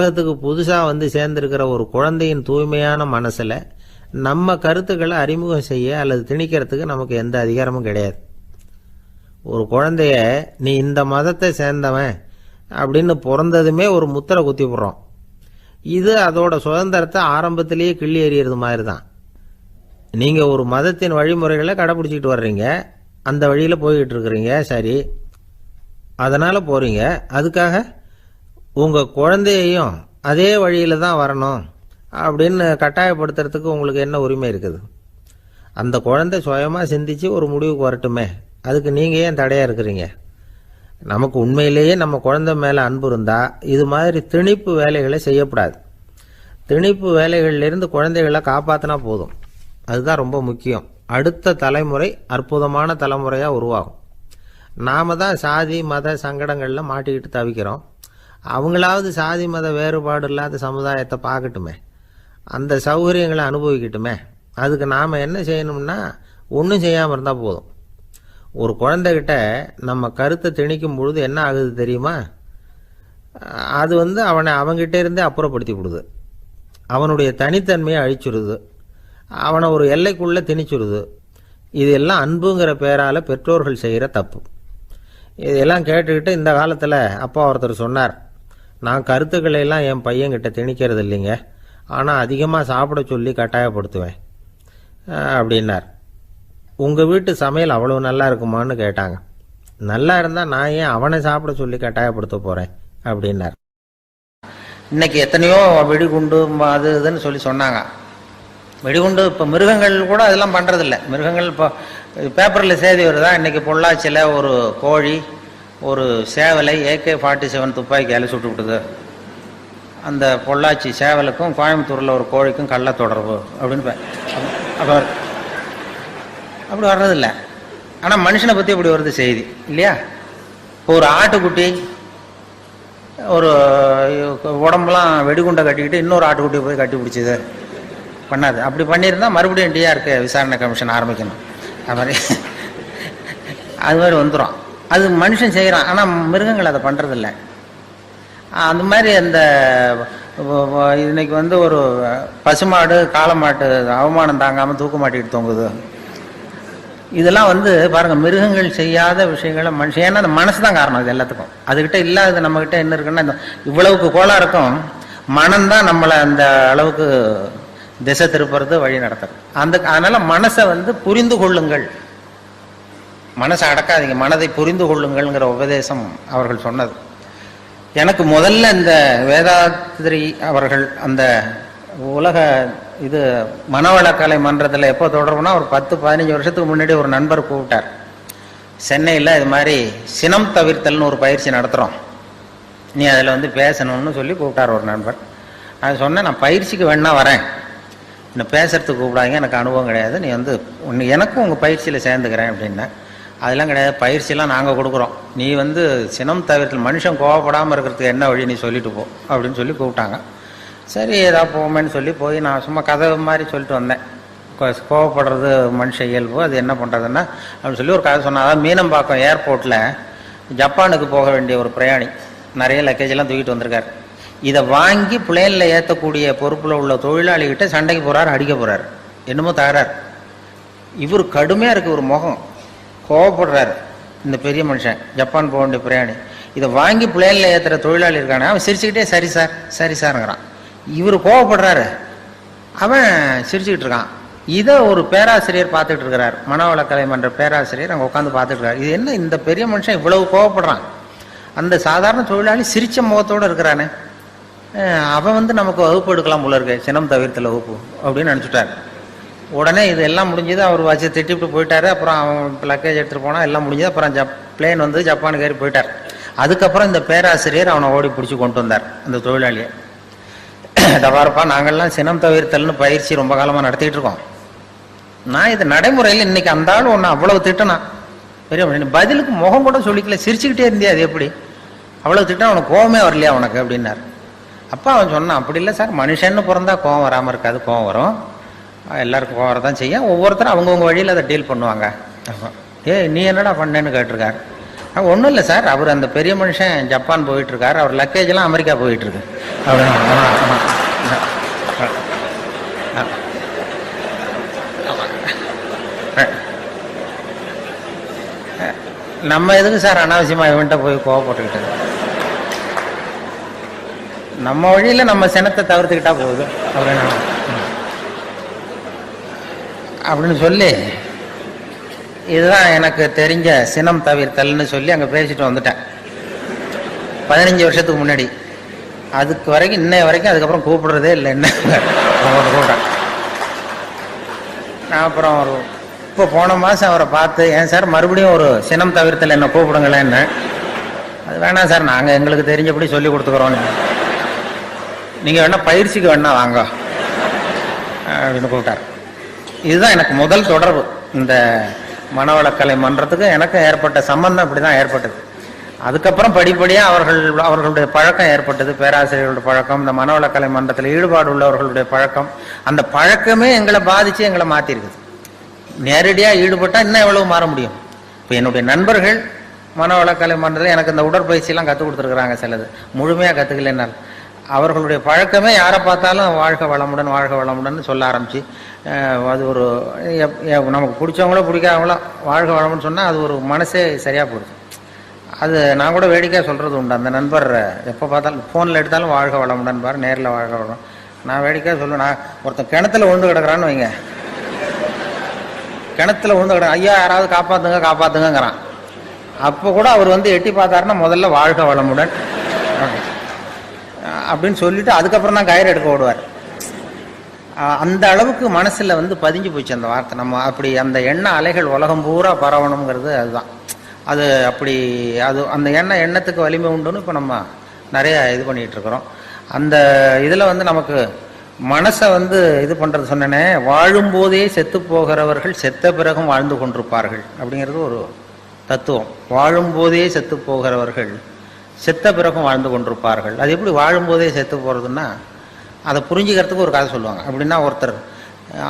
உலகத்துக்கு புதுசாக வந்து சேர்ந்திருக்கிற ஒரு குழந்தையின் தூய்மையான மனசில் நம்ம கருத்துக்களை அறிமுகம் செய்ய அல்லது திணிக்கிறதுக்கு நமக்கு எந்த அதிகாரமும் கிடையாது. ஒரு குழந்தைய நீ இந்த மதத்தை சேர்ந்தவன் அப்படின்னு பிறந்ததுமே ஒரு முத்திரை குத்தி விடுறோம் இது அதோட சுதந்திரத்தை ஆரம்பத்திலேயே கிள்ளி எறியறது மாதிரி தான் நீங்கள் ஒரு மதத்தின் வழிமுறைகளை கடைப்பிடிச்சிக்கிட்டு வர்றீங்க. அந்த வழியில் போய்கிட்டு இருக்கிறீங்க. சரி. அதனால் போகிறீங்க அதுக்காக உங்கள் குழந்தையையும் அதே வழியில் தான் வரணும் அப்படின்னு கட்டாயப்படுத்துறதுக்கு உங்களுக்கு என்ன உரிமை இருக்குது? அந்த குழந்தை சுயமாக சிந்திச்சு ஒரு முடிவுக்கு வரட்டுமே. அதுக்கு நீங்கள் ஏன் தடையாக இருக்கிறீங்க? நமக்கு உண்மையிலேயே நம்ம குழந்தை மேலே அன்பு இருந்தால் இது மாதிரி திணிப்பு வேலைகளை செய்யக்கூடாது. திணிப்பு வேலைகள்லேருந்து குழந்தைகளை காப்பாற்றினா போதும். அதுதான் ரொம்ப முக்கியம். அடுத்த தலைமுறை அற்புதமான தலைமுறையாக உருவாகும். நாம தான் சாதி மத சங்கடங்களில் மாட்டிக்கிட்டு தவிக்கிறோம். அவங்களாவது சாதி மத வேறுபாடு இல்லாத சமுதாயத்தை பார்க்கட்டுமே. அந்த சௌகரியங்களை அனுபவிக்கட்டுமே. அதுக்கு நாம் என்ன செய்யணும்னா ஒன்றும் செய்யாமல் இருந்தால் போதும். ஒரு குழந்தைகிட்ட நம்ம கருத்தை திணிக்கும் பொழுது என்ன ஆகுது தெரியுமா? அது வந்து அவனை அவங்கிட்ட இருந்தே அப்புறப்படுத்தி விடுது. அவனுடைய தனித்தன்மையை அழிச்சிடுது அவனை ஒரு எல்லைக்குள்ளே திணிச்சுடுது இதெல்லாம் அன்புங்கிற பேரால் பெற்றோர்கள் செய்கிற தப்பு. இதெல்லாம் கேட்டுக்கிட்டு இந்த காலத்தில் அப்பா ஒருத்தர் சொன்னார். நான் கருத்துக்களை எல்லாம் என் பையன்கிட்ட திணிக்கிறது இல்லைங்க ஆனால் அதிகமாக சாப்பிட சொல்லி கட்டாயப்படுத்துவேன். அப்படின்னார். உங்கள் வீட்டு சமையல் அவ்வளோ நல்லா இருக்குமான்னு கேட்டாங்க. நல்லா இருந்தால் நான் ஏன் அவனை சாப்பிட சொல்லி கட்டாயப்படுத்த போகிறேன் அப்படின்னார். இன்னைக்கு எத்தனையோ வெடிகுண்டு அது இதுன்னு சொல்லி சொன்னாங்க. வெடிகுண்டு இப்போ மிருகங்கள் கூட அதெல்லாம் பண்ணுறதில்ல மிருகங்கள் இப்போ பேப்பரில் செய்தி வருதா? இன்னைக்கு பொள்ளாச்சியில் ஒரு கோழி ஒரு சேவலை ஏகே ஃபார்ட்டி செவன் துப்பாக்கியால் சுட்டு விட்டுது அந்த பொள்ளாச்சி சேவலுக்கும் கோயம்புத்தூரில் ஒரு கோழிக்கும் கள்ள தொடர்பு அப்படின்னு அப்போ அப்படி வர்றதில்ல. ஆனால் மனுஷனை பற்றி இப்படி வருது செய்தி இல்லையா? இப்போ ஒரு ஆட்டுக்குட்டி ஒரு உடம்புலாம் வெடிகுண்டை கட்டிக்கிட்டு இன்னொரு ஆட்டுக்குட்டி போய் கட்டி பிடிச்சிது. பண்ணாது. அப்படி பண்ணியிருந்தால் மறுபடியும் டிஆர்கே விசாரணை கமிஷன் ஆரம்பிக்கணும். அது மாதிரி அது மாதிரி வந்துடும் அது மனுஷன் செய்கிறான் ஆனால் மிருகங்கள் அதை பண்ணுறதில்ல அந்த மாதிரி அந்த இன்னைக்கு வந்து ஒரு பசுமாடு காளமாட்டு அவமானம் தாங்காமல் தூக்க மாட்டிட்டு தொங்குது. இதெல்லாம் வந்து பாருங்க மிருகங்கள் செய்யாத விஷயங்களை மனுஷன் ஏன்னா அந்த மனசு தான் காரணம் இது எல்லாத்துக்கும். அதுக்கிட்ட இல்லாதது நம்மக்கிட்ட என்ன இருக்குன்னா இந்த இவ்வளவுக்கு கோலா இருக்கும் மனம்தான் நம்மளை அந்த அளவுக்கு திசை திருப்புறது வழி நடத்துறது. அந்த அதனால மனசை வந்து புரிந்து கொள்ளுங்கள். மனசை அடக்காதீங்க மனதை புரிந்து கொள்ளுங்கள்ங்கிற உபதேசம் அவர்கள் சொன்னது. எனக்கு முதல்ல இந்த வேதாத்திரி அவர்கள் அந்த உலக இது மனவளக்கலை மன்றத்தில் எப்போ தொடர்புனா ஒரு பத்து பதினஞ்சு வருஷத்துக்கு முன்னாடி ஒரு நண்பர் கூப்பிட்டார். சென்னையில் இது மாதிரி சினம் தவிர்த்தல்னு ஒரு பயிற்சி நடத்துகிறோம் நீ அதில் வந்து பேசணும்னு சொல்லி கூப்பிட்டார் ஒரு நண்பர். அது சொன்னேன் நான் பயிற்சிக்கு வேணா வரேன். என்னை பேசுறதுக்கு கூப்பிடாதீங்க எனக்கு அனுபவம் கிடையாது. நீ வந்து உன் எனக்கும் உங்கள் பயிற்சியில் சேர்ந்துக்கிறேன் அப்படின்னா அதெல்லாம் கிடையாது. பயிற்சியெல்லாம் நாங்கள் கொடுக்குறோம். நீ வந்து சினம் தவிர்த்தல் மனுஷன் கோவப்படாமல் இருக்கிறதுக்கு என்ன வழி? நீ சொல்லிட்டு போ அப்படின்னு சொல்லி கூப்பிட்டாங்க. சரி ஏதா போமேன்னு சொல்லி போய் நான் சும்மா கதை மாதிரி சொல்லிட்டு வந்தேன். கோவப்படுறது மனுஷ இயல்பு அது என்ன பண்ணுறதுன்னா அப்படின்னு சொல்லி ஒரு கதை சொன்னால் அதாவது மீனம்பாக்கம் ஏர்போர்ட்டில் ஜப்பானுக்கு போக வேண்டிய ஒரு பிரயாணி. நிறைய லக்கேஜ் எல்லாம் தூக்கிட்டு வந்திருக்காரு. இதை வாங்கி பிளேனில் ஏற்றக்கூடிய பொறுப்பில் உள்ள தொழிலாளிகிட்ட சண்டைக்கு போகிறார் அடிக்க போகிறார் என்னமோ தகராறு. இவர் கடுமையாக இருக்குது ஒரு முகம். கோவப்படுறாரு. இந்த பெரிய மனுஷன் ஜப்பான் போக வேண்டிய பிரயாணி. இதை வாங்கி பிளேனில் ஏற்றுற தொழிலாளி இருக்கானே? அவன் சிரிச்சுக்கிட்டே சரி சார் சரி சார்ங்கிறான் இவர் கோவப்படுறாரு. அவன் சிரிச்சுக்கிட்டு இருக்கான். இதை ஒரு பேராசிரியர் பார்த்துட்டு இருக்கிறார். மனவளக்கலை மன்ற பேராசிரியர் அங்கே உட்காந்து பார்த்துட்டு இருக்காரு. இது என்ன? இந்த பெரிய மனுஷன் இவ்வளவு கோவப்படுறான். அந்த சாதாரண தொழிலாளி சிரிச்ச முகத்தோடு இருக்கிறானே. அவன் வந்து நமக்கு வகுப்பு எடுக்கலாம் போல இருக்கு. சினம் தவிர்த்தல வகுப்பு அப்படின்னு நினச்சிட்டாரு. உடனே இது எல்லாம் முடிஞ்சது அவர் வச்சு திட்டிவிட்டு போயிட்டாரு. அப்புறம் அவன் லக்கேஜ் எடுத்துகிட்டு போனால் எல்லாம் முடிஞ்சது. அப்புறம் ஜப் பிளேன் வந்து ஜப்பானுக்கு ஏறி போயிட்டார். அதுக்கப்புறம் இந்த பேராசிரியர் அவனை ஓடி பிடிச்சி கொண்டு வந்தார் அந்த தொழிலாளியை. இதை நாங்கள்லாம் சினம் தவிர்த்தல்னு பயிற்சி ரொம்ப காலமாக நடத்திட்டு இருக்கோம். நான் இது நடைமுறையில் இன்னைக்கு அந்த ஆள் ஒன்று அவ்வளவு திட்டனா. பெரிய பதிலுக்கு முகம் கூட சொல்லிக்கல சிரிச்சுக்கிட்டே இருந்தியா அது எப்படி? அவ்வளவு திட்டம் அவனுக்கு கோவமே வரலையா உனக்கு அப்படின்னார். அப்பா அவன் சொன்னான் அப்படி இல்லை சார் மனுஷன்னு பிறந்தா கோவம் வராமல் இருக்காது கோவம் வரும். எல்லாருக்கும் கோவம் வரதான் செய்யும். ஒவ்வொருத்தரும் அவங்கவுங்க வழியில் அதை டீல் பண்ணுவாங்க. ஏய் நீ என்னடா பண்ணேன்னு கேட்டிருக்காரு. ஒன்றும் இல்லை சார். அவர் அந்த பெரிய மனுஷன் ஜப்பான் போயிட்டு இருக்காரு அவர் லக்கேஜ் எல்லாம் அமெரிக்கா போயிட்டு இருக்கு அவர் ஆமா, ஆமா. நம்ம எதுக்கு சார் அனாவசியமா இவன்ட்ட போய் கோவப்பட்டுக்கிட்டு நம்ம வழியில நம்ம சினத்தை தவிர்த்துக்கிட்டா போகுது. அவர் என்ன அப்படின்னு சொல்லி இதுதான் எனக்கு தெரிஞ்ச சினம் தவிர்த்தல்னு சொல்லி அங்கே பேசிட்டு வந்துட்டேன். பதினஞ்சு வருஷத்துக்கு முன்னாடி. அதுக்கு வரைக்கும் இன்னைய வரைக்கும் அதுக்கப்புறம் கூப்பிடுறதே இல்லை என்ன. கூப்பிட்டேன் நான் அப்புறம் ஒரு இப்போ போன மாதம் அவரை பார்த்து ஏன் சார் மறுபடியும் ஒரு சினம் தவிர்த்தல் என்ன கூப்பிடுங்களேன்னு அது வேணாம் சார் நாங்கள் எங்களுக்கு தெரிஞ்சபடி சொல்லி கொடுத்துக்குறோம். நீங்கள் வேணால் பயிற்சிக்கு வேணா வாங்க. அப்படின்னு கூப்பிட்டார். இதுதான் எனக்கு முதல் தொடர்பு. இந்த மனவளக்கலை மன்றத்துக்கு எனக்கு ஏற்பட்ட சம்பந்தம் இப்படி தான் ஏற்பட்டது. அதுக்கப்புறம் படிப்படியாக அவர்கள் அவர்களுடைய பழக்கம் ஏற்பட்டது. பேராசிரியர்களுடைய பழக்கம் இந்த மனவளக்கலை மன்றத்தில் ஈடுபாடு உள்ளவர்களுடைய பழக்கம். அந்த பழக்கமே எங்களை பாதித்து எங்களை மாற்றிருக்குது நேரடியாக ஈடுபட்டால் இன்னும் எவ்வளவு மாற முடியும்? இப்போ என்னுடைய நண்பர்கள் மனவளக்கலை மன்றத்தில் எனக்கு இந்த உடற்பயிற்சியெல்லாம் கற்றுக் கொடுத்துருக்குறாங்க சிலது. முழுமையாக கற்றுக்கலைனால் அவர்களுடைய பழக்கமே யாரை பார்த்தாலும் வாழ்க வளமுடன் வாழ்க வளமுடன் சொல்ல ஆரம்பிச்சு அது ஒரு எப்- நமக்கு பிடிச்சவங்களோ பிடிக்காதவங்களோ வாழ்க வளம்னு சொன்னால் அது ஒரு மனசே சரியாக போயிடுது. அது நான் கூட வேடிக்கையாக சொல்கிறது உண்டு. அந்த நண்பர் எப்போ பார்த்தாலும் ஃபோனில் எடுத்தாலும் வாழ்க வளமுடன் பாரு நேரில் வாழ்க வளம். நான் வேடிக்கையாக சொல்லுவேன். நான் ஒருத்தன் கிணத்துல உண்டு கிடக்குறான்னு வைங்க. கிணத்துல உண்டு கிடக்கு ஐயா யாராவது காப்பாத்துங்க காப்பாத்துங்கங்கிறான். அப்போ கூட அவர் வந்து எட்டி பார்த்தாருன்னா முதல்ல வாழ்க வளமுடன். அப்படின்னு சொல்லிட்டு அதுக்கப்புறம் தான் கயிறு எடுக்க ஓடுவார். அந்த அளவுக்கு மனசில் வந்து பதிஞ்சு போச்சு அந்த வார்த்தை. நம்ம அப்படி அந்த எண்ண அலைகள் உலகம் பூரா பரவணுங்கிறது அதுதான். அது அப்படி அது அந்த எண்ணெய் எண்ணத்துக்கு வலிமை உண்டுன்னு இப்போ நம்ம நிறைய இது பண்ணிகிட்ருக்குறோம் அந்த இதில் வந்து நமக்கு மனசை வந்து இது பண்ணுறது சொன்னேனே வாழும்போதே செத்து போகிறவர்கள் செத்த பிறகும் வாழ்ந்து கொண்டிருப்பார்கள் அப்படிங்கிறது ஒரு தத்துவம். வாழும்போதே செத்து போகிறவர்கள் செத்த பிறகும் வாழ்ந்து கொண்டிருப்பார்கள். அது எப்படி வாழும்போதே செத்து போகிறதுன்னா அதை புரிஞ்சுக்கிறதுக்கு ஒரு கதை சொல்லுவாங்க. அப்படின்னா ஒருத்தர்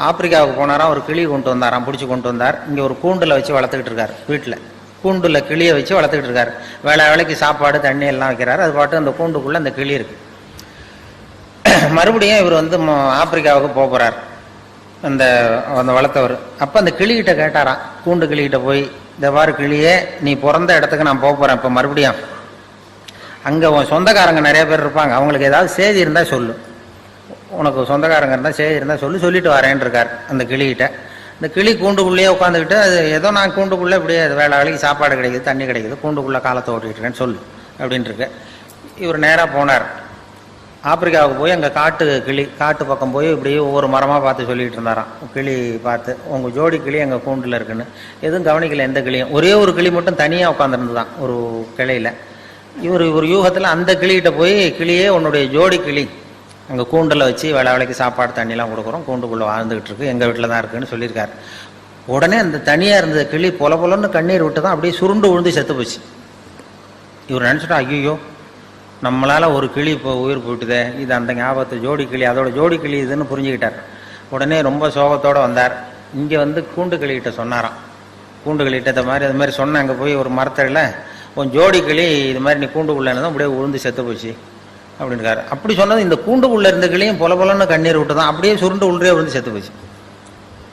ஆப்பிரிக்காவுக்கு போனாராம் ஒரு கிளி கொண்டு வந்தாராம் பிடிச்சி கொண்டு வந்தார். இங்கே ஒரு கூண்டில் வச்சு வளர்த்துக்கிட்டு இருக்காரு வீட்டில் கூண்டில் கிளியை வச்சு வளர்த்துக்கிட்டு இருக்காரு. வேலை வேலைக்கு சாப்பாடு தண்ணி எல்லாம் வைக்கிறாரு. அது பாட்டு அந்த கூண்டுக்குள்ளே அந்த கிளி இருக்கு. மறுபடியும் இவர் வந்து ஆப்பிரிக்காவுக்கு போக போறார் அந்த அந்த வளர்த்தவர். அப்போ அந்த கிளிகிட்ட கேட்டாராம். கூண்டு கிளிகிட்ட போய் இந்த வாரு கிளியே நீ பிறந்த இடத்துக்கு நான் போக போகிறேன் இப்போ மறுபடியும் அங்கே உன் சொந்தக்காரங்க நிறைய பேர் இருப்பாங்க. அவங்களுக்கு ஏதாவது செய்தி இருந்தால் சொல்லு. உனக்கு சொந்தக்காரங்க இருந்தால் சரி இருந்தால் சொல்லி சொல்லிட்டு வரேன்ருக்கார் அந்த கிளிகிட்ட. இந்த கிளி கூண்டுக்குள்ளேயே உட்காந்துக்கிட்டு அது ஏதோ நான் கூண்டுக்குள்ளே இப்படியே வேலை வேலைக்கு சாப்பாடு கிடைக்குது தண்ணி கிடைக்குது கூண்டுக்குள்ளே காலத்தை ஓட்டிகிட்டு இருக்கேன்னு சொல்லு அப்படின்ட்டுருக்கு இவர் நேராக போனார். ஆப்பிரிக்காவுக்கு போய் அங்கே காட்டு கிளி காட்டு பக்கம் போய் இப்படி ஒவ்வொரு மரமாக பார்த்து சொல்லிகிட்டு இருந்தாராம். கிளி பார்த்து உங்கள் ஜோடி கிளி எங்கள் கூண்டில் இருக்குன்னு. எதுவும் கவனிக்கல எந்த கிளியும். ஒரே ஒரு கிளி மட்டும் தனியாக உட்காந்துருந்துதான் ஒரு கிளையில். இவர் இவர் யூகத்தில் அந்த கிளிகிட்ட போய் கிளியே உன்னுடைய ஜோடி கிளி அங்கே கூண்டில் வச்சு வேலை வேலைக்கு சாப்பாடு தண்ணிலாம் கொடுக்குறோம். கூண்டுக்குள்ளே வாழ்ந்துகிட்டு இருக்கு எங்கள் வீட்டில் தான் இருக்குன்னு சொல்லியிருக்காரு. உடனே அந்த தனியாக இருந்த கிளி பொல பொலன்னு கண்ணீர் விட்டு தான் அப்படியே சுருண்டு விழுந்து செத்து போச்சு. இவர் நினச்சிட்டா ஐயோ நம்மளால் ஒரு கிளி இப்போ உயிர் போயிட்டுதே. இது அந்த ஞாபகத்து ஜோடி கிளி அதோட ஜோடி கிளி இதுன்னு புரிஞ்சுக்கிட்டார். உடனே ரொம்ப சோகத்தோடு வந்தார். இங்கே வந்து கூண்டு கிளிகிட்ட சொன்னாராம். கூண்டு கிளிகிட்ட இந்த மாதிரி அது மாதிரி சொன்னேன் அங்கே போய் ஒரு மரத்தடியில் உன் ஜோடி கிளி இது மாதிரி நீ கூண்டுக்குள்ளே தான் அப்படியே உளுந்து செத்து போச்சு. அப்படின்னுக்காரு அப்படி சொன்னது இந்த கூண்டுக்குள்ளே இருந்த கிளியும் பொல பொலன்னு கண்ணீர் விட்டு தான் அப்படியே சுருண்டு உள்ளே விழுந்து செத்து போச்சு.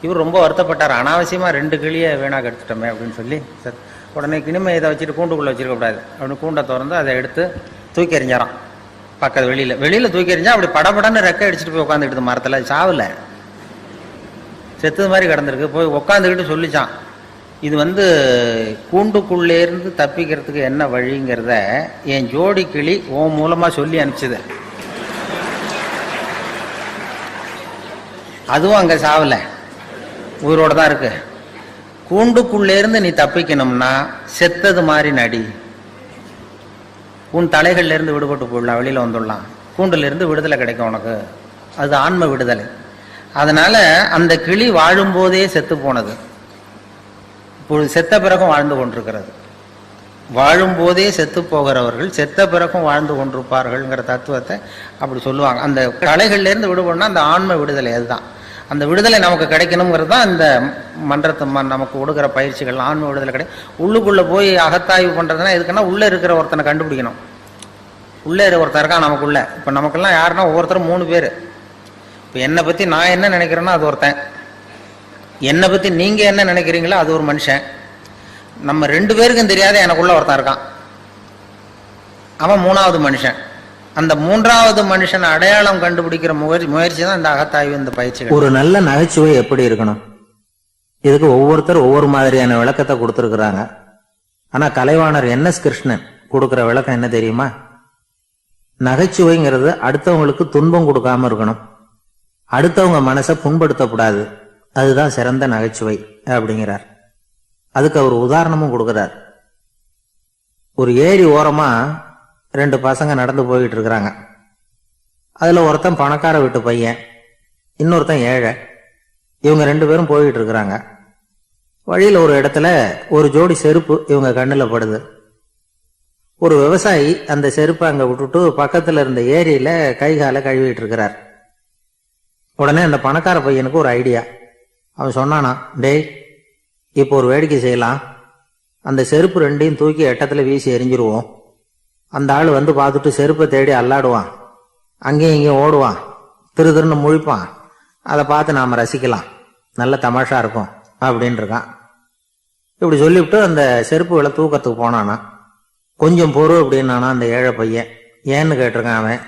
இவர் ரொம்ப வருத்தப்பட்டார். அனாவசியமாக ரெண்டு கிளியை வீணாக எடுத்துட்டோமே அப்படின்னு சொல்லி சரி உடனே கிணிமை இதை வச்சுட்டு கூண்டுக்குள்ளே வச்சிருக்கக்கூடாது. அப்படின்னு கூண்டை திறந்து அதை எடுத்து தூக்கி எறிஞ்சாராம். பக்கத்து வெளியில் வெளியில் தூக்கி எறிஞ்சா அப்படி படபடன்னு ரெக்கை அடிச்சுட்டு போய் உட்காந்துக்கிட்டு மரத்தில் சாவில். செத்தது மாதிரி கிடந்திருக்கு. போய் உட்காந்துக்கிட்டு சொல்லிச்சான் இது வந்து கூண்டுக்குள்ளேருந்து தப்பிக்கிறதுக்கு என்ன வழிங்கிறத என் ஜோடி கிளி உன் மூலமாக சொல்லி அனுப்பிச்சது. அதுவும் அங்கே சாவலை. உயிரோடு தான் இருக்கு. கூண்டுக்குள்ளேருந்து நீ தப்பிக்கணும்னா செத்தது மாதிரி நடி. உன் தலைகள்லேருந்து விடுபட்டு போயிடலாம் வெளியில் வந்துடலாம். கூண்டுலேருந்து விடுதலை கிடைக்கும் உனக்கு. அது ஆன்ம விடுதலை. அதனால் அந்த கிளி வாழும்போதே செத்து போனது. இப்பொழுது செத்த பிறகும் வாழ்ந்து கொண்டிருக்கிறது. வாழும்போதே செத்து போகிறவர்கள் செத்த பிறகும் வாழ்ந்து கொண்டிருப்பார்கள்ங்கிற தத்துவத்தை அப்படி சொல்லுவாங்க. அந்த கலைகள்லேருந்து விடுபடனா அந்த ஆன்ம விடுதலை அதுதான். அந்த விடுதலை நமக்கு கிடைக்கணுங்கிறது தான் இந்த மன்றத்தை ம- நமக்கு கொடுக்குற பயிற்சிகள் ஆன்ம விடுதலை கிடையாது உள்ளுக்குள்ளே போய் அகத்தாய்வு பண்ணுறதுனா எதுக்குன்னா உள்ளே இருக்கிற ஒருத்தனை கண்டுபிடிக்கணும். உள்ளே இருக்கிற ஒருத்தர் இருக்கான் நமக்குள்ளே? இப்போ நமக்கெல்லாம் யாருன்னா ஒவ்வொருத்தரும் மூணு பேர். இப்போ என்னை பற்றி நான் என்ன நினைக்கிறேனோ அது ஒருத்தன். என்னை பற்றி நீங்கள் என்ன நினைக்கிறீங்களோ அது ஒரு மனுஷன். நம்ம ரெண்டு பேருக்கும் தெரியாத எனக்குள்ள ஒருத்தன் இருக்கான். அவன் மூணாவது மனுஷன். அந்த மூன்றாவது மனுஷன் அடையாளம் கண்டுபிடிக்கிற முயற்சி முயற்சி தான் இந்த அகத்தாய்வு இந்த பயிற்சி ஒரு நல்ல நகைச்சுவை எப்படி இருக்கணும்? இதுக்கு ஒவ்வொருத்தர் ஒவ்வொரு மாதிரியான விளக்கத்தை கொடுத்துருக்குறாங்க. ஆனா கலைவாணர் என் எஸ் கிருஷ்ணன் கொடுக்குற விளக்கம் என்ன தெரியுமா? நகைச்சுவைங்கிறது அடுத்தவங்களுக்கு துன்பம் கொடுக்காம இருக்கணும். அடுத்தவங்க மனசை புண்படுத்தக்கூடாது. அதுதான் சிறந்த நகைச்சுவை அப்படிங்கிறார். அதுக்கு அவர் உதாரணமும் கொடுக்குறார். ஒரு ஏரி ஓரமா ரெண்டு பசங்க நடந்து போய்கிட்டு இருக்கிறாங்க. அதில் ஒருத்தன் பணக்கார வீட்டு பையன் இன்னொருத்தன் ஏழை. இவங்க ரெண்டு பேரும் போய்கிட்டு இருக்கிறாங்க. வழியில் ஒரு இடத்துல ஒரு ஜோடி செருப்பு இவங்க கண்ணில் படுது. ஒரு விவசாயி அந்த செருப்பை அங்கே விட்டுட்டு பக்கத்தில் இருந்த ஏரியில கை காலை கழுவிட்டு இருக்கிறார். உடனே அந்த பணக்கார பையனுக்கு ஒரு ஐடியா. அவன் சொன்னானா டேய் இப்போ ஒரு வேடிக்கை செய்யலாம். அந்த செருப்பு ரெண்டையும் தூக்கி எட்டத்தில் வீசி எரிஞ்சிருவோம். அந்த ஆள் வந்து பார்த்துட்டு செருப்பை தேடி அல்லாடுவான். அங்கேயும் இங்கேயும் ஓடுவான். திரு திருன்னு முழிப்பான். அதை பார்த்து நாம் ரசிக்கலாம். நல்ல தமாஷா இருக்கும் அப்படின்னு இருக்கான். இப்படி சொல்லிவிட்டு அந்த செருப்புகளை தூக்கத்துக்கு போனானா. கொஞ்சம் பொறு அப்படின்னானா அந்த ஏழை பையன். ஏன்னு கேட்டிருக்கான் அவன்.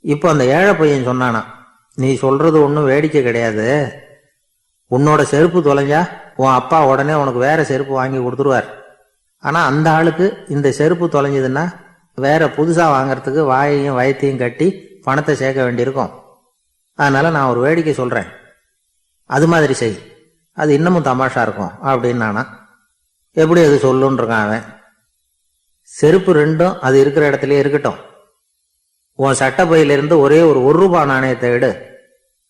இப்போ அந்த ஏழை பையன் சொன்னானா நீ சொல்றது ஒன்றும் வேடிக்கை கிடையாது. உன்னோட செருப்பு தொலைஞ்சா உன் அப்பா உடனே உனக்கு வேற செருப்பு வாங்கி கொடுத்துருவார். ஆனால் அந்த ஆளுக்கு இந்த செருப்பு தொலைஞ்சதுன்னா வேற புதுசாக வாங்குறதுக்கு வாயையும் வயத்தையும் கட்டி பணத்தை சேர்க்க வேண்டியிருக்கும். அதனால் நான் ஒரு வேடிக்கை சொல்கிறேன் அது மாதிரி செய். அது இன்னமும் தமாஷா இருக்கும் அப்படின்னு நானா எப்படி அது சொல்லுன்னு அவன். செருப்பு ரெண்டும் அது இருக்கிற இடத்துலயே இருக்கட்டும். உன் சட்டப்பையிலிருந்து ஒரே ஒரு ஒரு ரூபாய் நாணயத்தை எடு.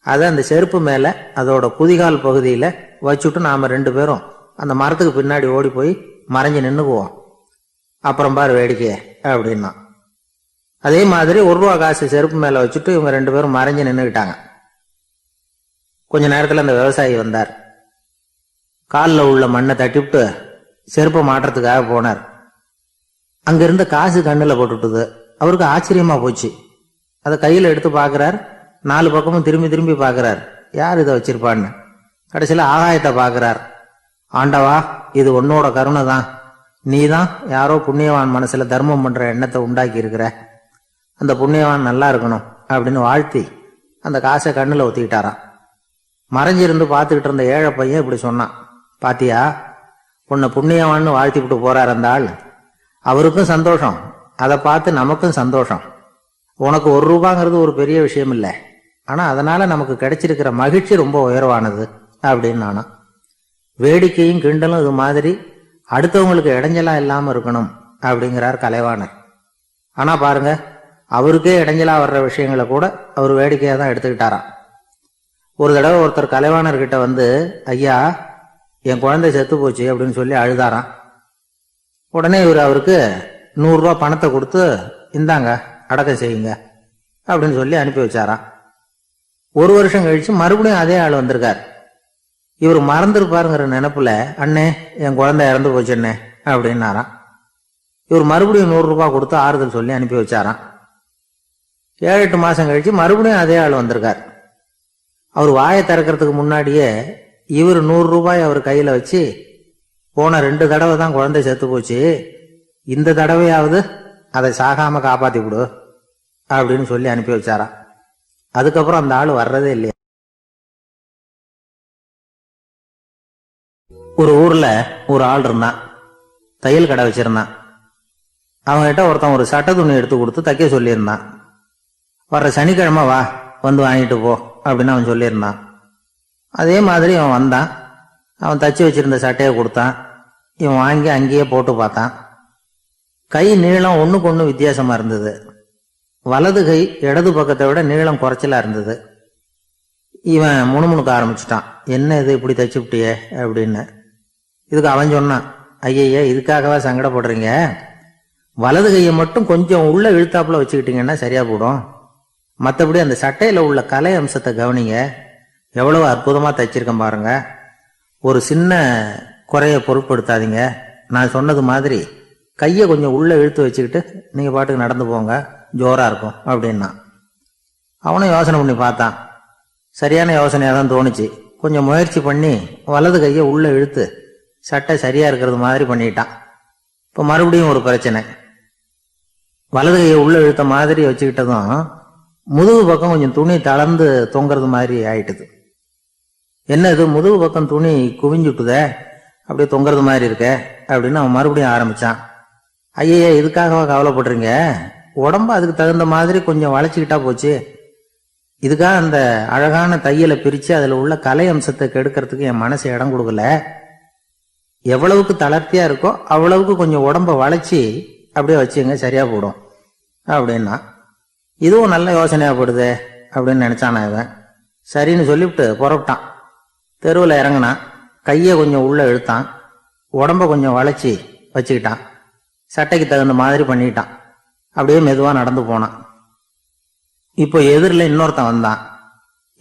அதை அந்த செருப்பு மேலே அதோட குதிகால் பகுதியில் வச்சுட்டு நாம் ரெண்டு பேரும் அந்த மரத்துக்கு பின்னாடி ஓடி போய் மறைஞ்சு நின்றுக்குவோம் அப்புறம் பாரு வேடிக்கை அப்படின்னா. அதே மாதிரி ஒரு ரூபா காசு செருப்பு மேலே வச்சுட்டு இவங்க ரெண்டு பேரும் மறைஞ்சு நின்றுக்கிட்டாங்க கொஞ்ச நேரத்தில் அந்த விவசாயி வந்தார். காலில் உள்ள மண்ணை தட்டிவிட்டு செருப்பை மாட்டுறதுக்காக போனார். அங்கேருந்து காசு கண்ணில் போட்டுட்டுது. அவருக்கு ஆச்சரியமாக போச்சு. அதை கையில் எடுத்து பார்க்குறாரு நாலு பக்கமும் திரும்பி திரும்பி பார்க்கறார். யார் இதை வச்சிருப்பான்னு? கடைசியில் ஆகாயத்தை பார்க்குறார். ஆண்டவா இது உன்னோட கருணை தான். நீ தான் யாரோ புண்ணியவான் மனசில் தர்மம் பண்ணுற எண்ணத்தை உண்டாக்கி இருக்கிற. அந்த புண்ணியவான் நல்லா இருக்கணும் அப்படின்னு வாழ்த்தி அந்த காசை கண்ணில் ஒத்திக்கிட்டாராம் மறைஞ்சிருந்து பார்த்துக்கிட்டு இருந்த ஏழை பையன் இப்படி சொன்னான். பாத்தியா உன்னை புண்ணியவான்னு வாழ்த்திவிட்டு போறார் அந்த ஆள். அவருக்கும் சந்தோஷம். அதை பார்த்து நமக்கும் சந்தோஷம். உனக்கு ஒரு ரூபாங்கிறது ஒரு பெரிய விஷயம் இல்லை ஆனால் அதனால் நமக்கு கிடைச்சிருக்கிற மகிழ்ச்சி ரொம்ப உயர்வானது அப்படின்னு நானா. வேடிக்கையும் கிண்டலும் இது மாதிரி அடுத்தவங்களுக்கு இடைஞ்சலாக இல்லாமல் இருக்கணும் அப்படிங்கிறார் கலைவாணர். ஆனால் பாருங்க அவருக்கே இடைஞ்சலாக வர்ற விஷயங்களை கூட அவர் வேடிக்கையாக தான் எடுத்துக்கிட்டாராம். ஒரு தடவை ஒருத்தர் கலைவாணர்கிட்ட வந்து ஐயா என் குழந்தை செத்து போச்சு அப்படின்னு சொல்லி அழுதாராம். உடனே இவர் அவருக்கு நூறுரூவா பணத்தை கொடுத்து இந்தாங்க அடக்கம் செய்யுங்க அப்படின்னு சொல்லி அனுப்பி வச்சாராம். ஒரு வருஷம் கழிச்சு மறுபடியும் அதே ஆள் வந்திருக்கார். இவர் மறந்துருப்பாருங்கிற நினப்புல அண்ணே என் குழந்தை இறந்து போச்சுண்ணே அப்படின்னாராம். இவர் மறுபடியும் நூறு ரூபாய் கொடுத்து ஆறுதல் சொல்லி அனுப்பி வச்சாராம். ஏழு எட்டு மாசம் கழிச்சு மறுபடியும் அதே ஆள் வந்திருக்கார். அவர் வாயை திறக்கிறதுக்கு முன்னாடியே இவர் நூறு ரூபாய் அவர் கையில வச்சு போன ரெண்டு தடவை தான் குழந்தை செத்து போச்சு. இந்த தடவையாவது அதை சாகாம காப்பாத்தி விடு அப்படின்னு சொல்லி அனுப்பி வச்சாராம். அதுக்கப்புறம் அந்த ஆள் வர்றதே இல்லையா? ஒரு ஊர்ல ஒரு ஆள் இருந்தான். தையல் கடை வச்சிருந்தான். அவன்கிட்ட ஒருத்தன் ஒரு சட்டை துணி எடுத்து கொடுத்து தைக்க சொல்லியிருந்தான். வர்ற சனிக்கிழமை வா வந்து வாங்கிட்டு போ அப்படின்னு அவன் சொல்லியிருந்தான். அதே மாதிரி அவன் வந்தான். அவன் தச்சு வச்சிருந்த சட்டையை கொடுத்தான். இவன் வாங்கி அங்கேயே போட்டு பார்த்தான். கை நீளம் ஒன்றுக்கு ஒன்று வித்தியாசமாக இருந்தது. வலது கை இடது பக்கத்தை விட நீளம் குறைச்சலா இருந்தது. இவன் முணுமுணுக்க ஆரம்பிச்சிட்டான். என்ன இது இப்படி தச்சு விட்டியே அப்படின்னு. இதுக்கு அவன் சொன்னான் ஐயய்ய இதுக்காகவா சங்கடப்படுறீங்க? வலது கையை மட்டும் கொஞ்சம் உள்ள இழுத்தாப்புல வச்சுக்கிட்டீங்கன்னா சரியா போடும். மற்றபடி அந்த சட்டையில் உள்ள கலை அம்சத்தை கவனிங்க. எவ்வளவு அற்புதமாக தைச்சிருக்கேன் பாருங்க. ஒரு சின்ன குறைய பொருட்படுத்தாதீங்க. நான் சொன்னது மாதிரி கையை கொஞ்சம் உள்ளே இழுத்து வச்சுக்கிட்டு நீங்கள் பாட்டுக்கு நடந்து போங்க. ஜோராக இருக்கும் அப்படின்னா. அவனும் யோசனை பண்ணி பார்த்தான். சரியான யோசனையாக தான் தோணுச்சு. கொஞ்சம் முயற்சி பண்ணி வலது கையை உள்ளே இழுத்து சட்டை சரியாக இருக்கிறது மாதிரி பண்ணிட்டான். இப்போ மறுபடியும் ஒரு பிரச்சனை. வலது கையை உள்ளே இழுத்த மாதிரி வச்சுக்கிட்டதும் முதுகு பக்கம் கொஞ்சம் துணி தளர்ந்து தொங்குறது மாதிரி ஆயிட்டுது. என்ன இது? முதுகு பக்கம் துணி குவிஞ்சுட்டுதே? அப்படியே தொங்குறது மாதிரி இருக்கே? அப்படின்னு அவன் மறுபடியும் ஆரம்பிச்சான். ஐயே இதுக்காகவா கவலைப்படுறீங்க? உடம்ப அதுக்கு தகுந்த மாதிரி கொஞ்சம் வளைச்சிக்கிட்டா போச்சு. இதுக்காக அந்த அழகான தையலை பிரித்து அதில் உள்ள கலை அம்சத்தை கெடுக்கிறதுக்கு என் மனசு இடம் கொடுக்கல. எவ்வளவுக்கு தளர்த்தியா இருக்கோ அவ்வளவுக்கு கொஞ்சம் உடம்ப வளைச்சி அப்படியே வச்சுங்க சரியா போடும். அப்படின்னா இதுவும் நல்ல யோசனையாகப்படுது அப்படின்னு நினச்சானா இவன். சரின்னு சொல்லிவிட்டு புறப்பட்டான். தெருவில் இறங்கினான் கையை கொஞ்சம் உள்ள இழுத்தான். உடம்ப கொஞ்சம் வளைச்சி வச்சுக்கிட்டான். சட்டைக்கு தகுந்த மாதிரி பண்ணிட்டான். அப்படியே மெதுவாக நடந்து போனான். இப்போ எதிரில் இன்னொருத்தன் வந்தான்.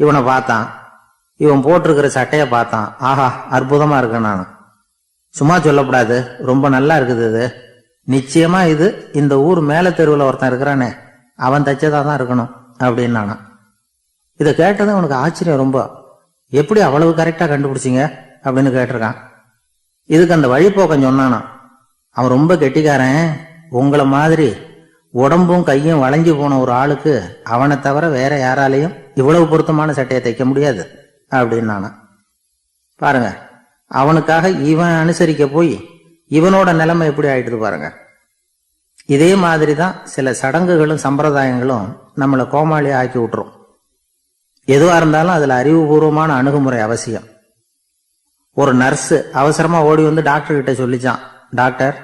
இவனை பார்த்தான். இவன் போட்டிருக்கிற சட்டையை பார்த்தான். ஆஹா அற்புதமாக இருக்கேன் நான். சும்மா சொல்லக்கூடாது ரொம்ப நல்லா இருக்குது இது. நிச்சயமா இது இந்த ஊர் மேல தெருவில் ஒருத்தன் இருக்கிறானே. அவன் தைச்சதா தான் இருக்கணும் அப்படின்னு இதை கேட்டதும் அவனுக்கு ஆச்சரியம் ரொம்ப. எப்படி அவ்வளவு கரெக்டாக கண்டுபிடிச்சிங்க அப்படின்னு கேட்டிருக்கான். இதுக்கு அந்த வழிபோக்கம் சொன்னானா அவன் ரொம்ப கெட்டிக்காரன். உங்களை மாதிரி உடம்பும் கையும் வளைஞ்சு போன ஒரு ஆளுக்கு அவனை தவிர வேற யாராலையும் இவ்வளவு பொருத்தமான சட்டையை தைக்க முடியாது அப்படின்னு நானா பாருங்க அவனுக்காக இவன் அனுசரிக்க போய் இவனோட நிலைமை எப்படி ஆயிட்டுது பாருங்க. இதே மாதிரி தான் சில சடங்குகளும் சம்பிரதாயங்களும் நம்மளை கோமாளி ஆக்கி விட்டுரும். எதுவாக இருந்தாலும் அதில் அறிவுபூர்வமான அணுகுமுறை அவசியம். ஒரு நர்ஸு அவசரமாக ஓடி வந்து டாக்டர்கிட்ட சொல்லிச்சான் டாக்டர்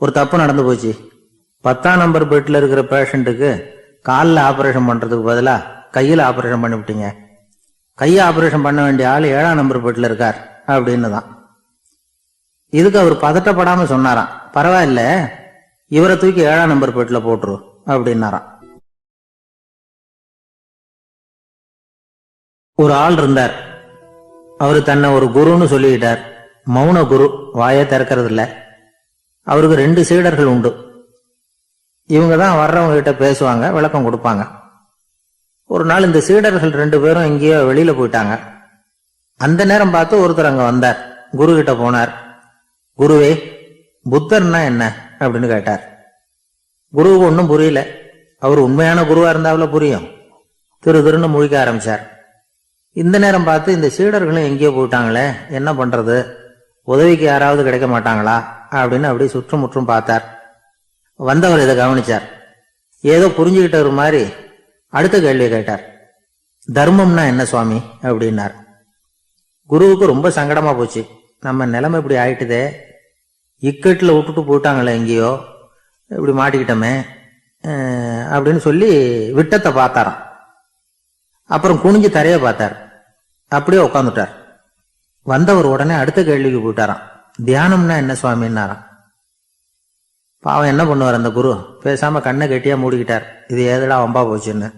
ஒரு தப்பு நடந்து போச்சு. பத்தாம் நம்பர் பெட்டில் இருக்கிற பேஷண்ட்டுக்கு காலில் ஆப்ரேஷன் பண்ணுறதுக்கு பதிலாக கையில் ஆப்ரேஷன் பண்ணிவிட்டீங்க கையை ஆப்ரேஷன் பண்ண வேண்டிய ஆள் ஏழாம் நம்பர் பெட்டில் இருக்கார் அப்படின்னு தான் இதுக்கு அவர் பதட்டப்படாமல் சொன்னாராம். பரவாயில்ல இவரை தூக்கி ஏழாம் நம்பர் பெட்டில் போட்டுரு அப்படின்னாராம். ஒரு ஆள் இருந்தார். அவர் தன்னை ஒரு குருன்னு சொல்லிக்கிட்டார். மௌன குரு வாயே திறக்கிறது அவருக்கு ரெண்டு சீடர்கள் உண்டு. இவங்க தான் வர்றவங்க கிட்ட பேசுவாங்க விளக்கம் கொடுப்பாங்க. ஒரு நாள் இந்த சீடர்கள் ரெண்டு பேரும் எங்கேயோ வெளியில போயிட்டாங்க. அந்த நேரம் பார்த்து ஒருத்தர் அங்க வந்தார். குரு கிட்ட போனார். குருவே புத்தர்னா என்ன? அப்படின்னு கேட்டார். குருவுக்கு ஒன்றும் புரியல. அவர் உண்மையான குருவா இருந்தாவில் புரியும். திரு திருன்னு முழிக்க ஆரம்பிச்சார். இந்த நேரம் பார்த்து இந்த சீடர்களும் எங்கேயோ போயிட்டாங்களே என்ன பண்றது? உதவிக்கு யாராவது கிடைக்க மாட்டாங்களா? அப்படின்னு அப்படி சுற்றுமுற்றும் பார்த்தார். வந்தவர் இதை கவனிச்சார். ஏதோ புரிஞ்சுக்கிட்டவர் மாதிரி அடுத்த கேள்வியை கேட்டார். தர்மம்னா என்ன சுவாமி? அப்படின்னார். குருவுக்கு ரொம்ப சங்கடமா போச்சு. நம்ம நிலைமை இப்படி ஆயிட்டுதே. இக்கட்டில் விட்டுட்டு போயிட்டாங்களே எங்கேயோ. இப்படி மாட்டிக்கிட்டோமே. அப்படின்னு சொல்லி விட்டத்தை பார்த்தாராம். அப்புறம் குனிஞ்சு தரையை பார்த்தார். அப்படியே உட்காந்துட்டார் வந்தவர் உடனே அடுத்த கேள்விக்கு போயிட்டாராம். தியானம்னா என்ன சுவாமின்னாராம். பாவம் என்ன பண்ணுவார் அந்த குரு? பேசாமல் கண்ணை கெட்டியாக மூடிக்கிட்டார். இது ஏதடா வம்பா போச்சுன்னு.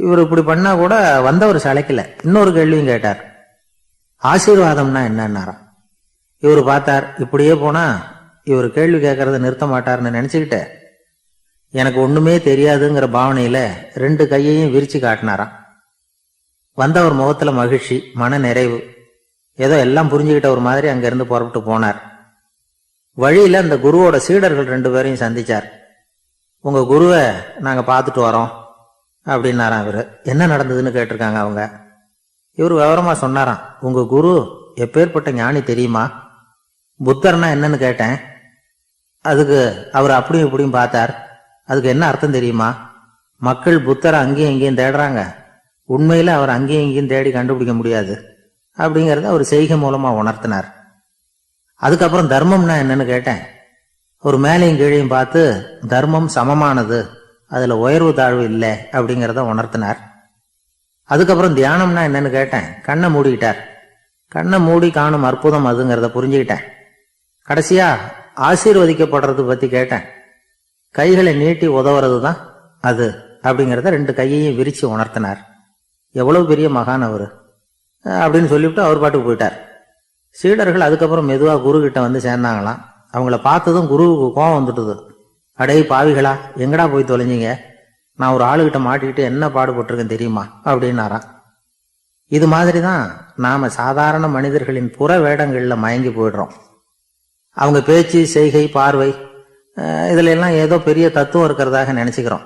இவர் இப்படி பண்ணால் கூட வந்தவர் சளைக்கல. இன்னொரு கேள்வியும் கேட்டார். ஆசீர்வாதம்னா என்னன்னாராம்? இவர் பார்த்தார் இப்படியே போனால் இவர் கேள்வி கேட்கறத நிறுத்த மாட்டார்னு நினைச்சுக்கிட்டு எனக்கு ஒன்றுமே தெரியாதுங்கிற பாவனையில் ரெண்டு கையையும் விரித்து காட்டினாராம். வந்தவர் முகத்தில் மகிழ்ச்சி மன நிறைவு. ஏதோ எல்லாம் புரிஞ்சுக்கிட்ட ஒரு மாதிரி அங்கேருந்து புறப்பட்டு போனார். வழியில் அந்த குருவோட சீடர்கள் ரெண்டு பேரையும் சந்திச்சார். உங்கள் குருவை நாங்கள் பார்த்துட்டு வரோம் அப்படின்னாராம் இவர். என்ன நடந்ததுன்னு கேட்டிருக்காங்க அவங்க? இவர் விவரமாக சொன்னாராம். உங்கள் குரு எப்பேற்பட்ட ஞானி தெரியுமா? புத்தர்னா என்னன்னு கேட்டேன். அதுக்கு அவர் அப்படியும் இப்படியும் பார்த்தார். அதுக்கு என்ன அர்த்தம் தெரியுமா? மக்கள் புத்தரை அங்கேயும் இங்கேயும் தேடுறாங்க. உண்மையில் அவர் அங்கேயும் இங்கேயும் தேடி கண்டுபிடிக்க முடியாது அப்படிங்கிறத அவர் செய்கை மூலமாக உணர்த்தினார். அதுக்கப்புறம் தர்மம்னா என்னன்னு கேட்டேன். ஒரு மேலையும் கீழையும் பார்த்து தர்மம் சமமானது அதுல உயர்வு தாழ்வு இல்லை அப்படிங்கிறத உணர்த்தினார். அதுக்கப்புறம் தியானம்னா என்னன்னு கேட்டேன். கண்ணை மூடிக்கிட்டார். கண்ணை மூடி காணும் அற்புதம் அதுங்கிறத புரிஞ்சுக்கிட்டேன். கடைசியா ஆசீர்வதிக்கப்படுறது பத்தி கேட்டேன். கைகளை நீட்டி உதவுறது தான் அது அப்படிங்கிறத ரெண்டு கையையும் விரிச்சு உணர்த்தினார். எவ்வளவு பெரிய மகான் அவர். அப்படின்னு சொல்லிவிட்டு அவர் பாட்டுக்கு போயிட்டார். சீடர்கள் அதுக்கப்புறம் மெதுவாக குரு கிட்ட வந்து சேர்ந்தாங்களாம். அவங்கள பார்த்ததும் குருவுக்கு கோவம் வந்துட்டுது. அடே பாவிகளா எங்கடா போய் தொலைஞ்சிங்க? நான் ஒரு ஆளுகிட்ட மாட்டிக்கிட்டு என்ன பாடுபட்டிருக்கேன் தெரியுமா? அப்படின்னாராம். இது மாதிரி தான் நாம் சாதாரண மனிதர்களின் புற வேடங்களில் மயங்கி போயிடுறோம். அவங்க பேச்சு செய்கை பார்வை அஹ், எல்லாம் ஏதோ பெரிய தத்துவம் இருக்கிறதாக நினச்சிக்கிறோம்.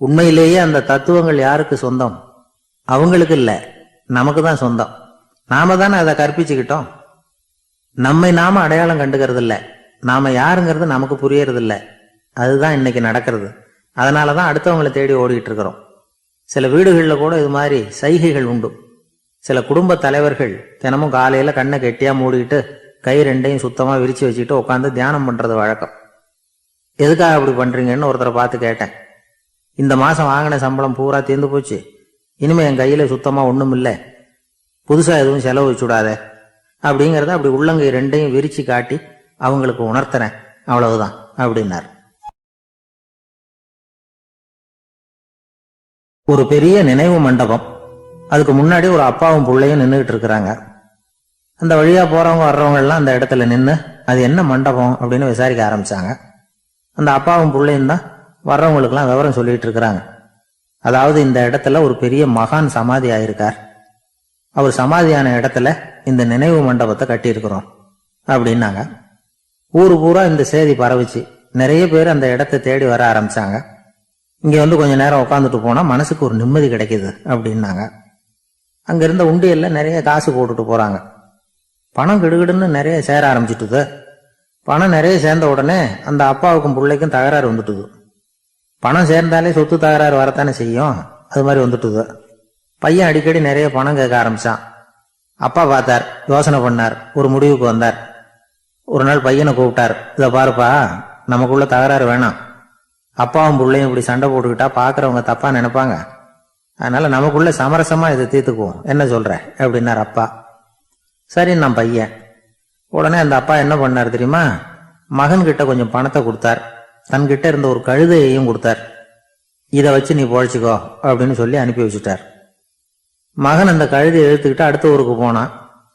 உண்மையிலேயே அந்த தத்துவங்கள் யாருக்கு சொந்தம்? அவங்களுக்கு இல்லை. நமக்கு தான் சொந்தம். நாம தானே அதை கற்பிச்சுக்கிட்டோம். நம்மை நாம அடையாளம் கண்டுக்கிறது இல்லை நாம யாருங்கிறது நமக்கு புரியறது இல்லை அதுதான் இன்னைக்கு நடக்கிறது. அதனால தான் அடுத்தவங்களை தேடி ஓடிட்டு இருக்கிறோம். சில வீடுகளில் கூட இது மாதிரி சைகைகள் உண்டு. சில குடும்ப தலைவர்கள் தினமும் காலையில் கண்ணை கெட்டியாக மூடிட்டு கை ரெண்டையும் சுத்தமாக விரித்து வச்சுட்டு உட்காந்து தியானம் பண்ணுறது வழக்கம். எதுக்காக அப்படி பண்ணுறீங்கன்னு ஒருத்தரை பார்த்து கேட்டேன். இந்த மாதம் வாங்கின சம்பளம் பூரா தீர்ந்து போச்சு. இனிமேல் என் கையில் சுத்தமாக ஒன்றும் இல்லை புதுசாக எதுவும் செலவு வச்சுடாத அப்படிங்கிறத அப்படி உள்ளங்கை ரெண்டையும் விரிச்சு காட்டி அவங்களுக்கு உணர்த்தினேன் அவ்வளவுதான் அப்படின்னார். ஒரு பெரிய நினைவு மண்டபம். அதுக்கு முன்னாடி ஒரு அப்பாவும் பிள்ளையும் நின்றுகிட்டு இருக்கிறாங்க. அந்த வழியா போறவங்க வர்றவங்க எல்லாம் அந்த இடத்துல நின்று அது என்ன மண்டபம் அப்படின்னு விசாரிக்க ஆரம்பிச்சாங்க. அந்த அப்பாவும் பிள்ளையும் தான் வர்றவங்களுக்கெல்லாம் விவரம் சொல்லிட்டு இருக்கிறாங்க. அதாவது இந்த இடத்துல ஒரு பெரிய மகான் சமாதி ஆயிருக்கார். அவர் சமாதியான இடத்துல இந்த நினைவு மண்டபத்தை கட்டியிருக்கிறோம் அப்படின்னாங்க. ஊர் பூரா இந்த செய்தி பரவிச்சு நிறைய பேர் அந்த இடத்தை தேடி வர ஆரம்பிச்சாங்க. இங்கே வந்து கொஞ்ச நேரம் உட்காந்துட்டு போனால் மனசுக்கு ஒரு நிம்மதி கிடைக்குது அப்படின்னாங்க. அங்கே இருந்த உண்டியல்ல நிறைய காசு போட்டுட்டு போகிறாங்க பணம் கிடுகிடுன்னு நிறைய சேர ஆரம்பிச்சிட்டுது. பணம் நிறைய சேர்ந்த உடனே அந்த அப்பாவுக்கும் பிள்ளைக்கும் தகராறு வந்துட்டுது. பணம் சேர்ந்தாலே சொத்து தகராறு வரத்தானே செய்யும்? அது மாதிரி வந்துட்டுது. பையன் அடிக்கடி நிறைய பணம் கேட்க ஆரம்பிச்சான். அப்பா பார்த்தார் யோசனை பண்ணார் ஒரு முடிவுக்கு வந்தார். ஒரு நாள் பையனை கூப்பிட்டார் இதை பாருப்பா நமக்குள்ள தகராறு வேணாம். அப்பாவும் பிள்ளையும் இப்படி சண்டை போட்டுக்கிட்டா பார்க்குறவங்க தப்பா நினைப்பாங்க. அதனால நமக்குள்ள சமரசமா இதை தீர்த்துக்குவோம். என்ன சொல்ற? அப்படின்னார் அப்பா. சரி நான் பையன். உடனே அந்த அப்பா என்ன பண்ணார் தெரியுமா? மகன்கிட்ட கொஞ்சம் பணத்தை கொடுத்தார். தன்கிட்ட இருந்த ஒரு கழுதையையும் கொடுத்தார். இதை வச்சு நீ பொழைச்சிக்கோ அப்படின்னு சொல்லி அனுப்பி வச்சுட்டார். மகன் அந்த கழுதையை எடுத்துக்கிட்டு அடுத்த ஊருக்கு போனான்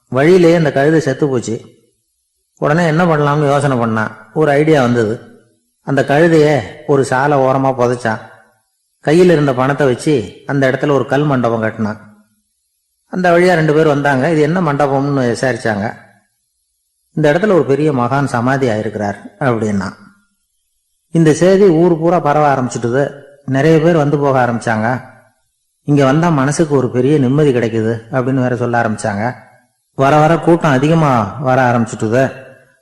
வழியிலேயே அந்த கழுதை செத்து போச்சு. உடனே என்ன பண்ணலாம்னு யோசனை பண்ணான் ஒரு ஐடியா வந்தது. அந்த கழுதையை ஒரு சாலை ஓரமாக புதைச்சான் கையில் இருந்த பணத்தை வச்சு அந்த இடத்துல ஒரு கல் மண்டபம் கட்டினான். அந்த வழியாக ரெண்டு பேர் வந்தாங்க. இது என்ன மண்டபம்னு விசாரிச்சாங்க. இந்த இடத்துல ஒரு பெரிய மகான் சமாதி ஆயிருக்கிறார் அப்படின்னா. இந்த செய்தி ஊர் பூரா பரவ ஆரம்பிச்சுட்டுது. நிறைய பேர் வந்து போக ஆரம்பிச்சாங்க. இங்கே வந்தால் மனசுக்கு ஒரு பெரிய நிம்மதி கிடைக்குது அப்படின்னு வேற சொல்ல ஆரம்பிச்சாங்க. வர வர கூட்டம் அதிகமாக வர ஆரம்பிச்சுட்டுது.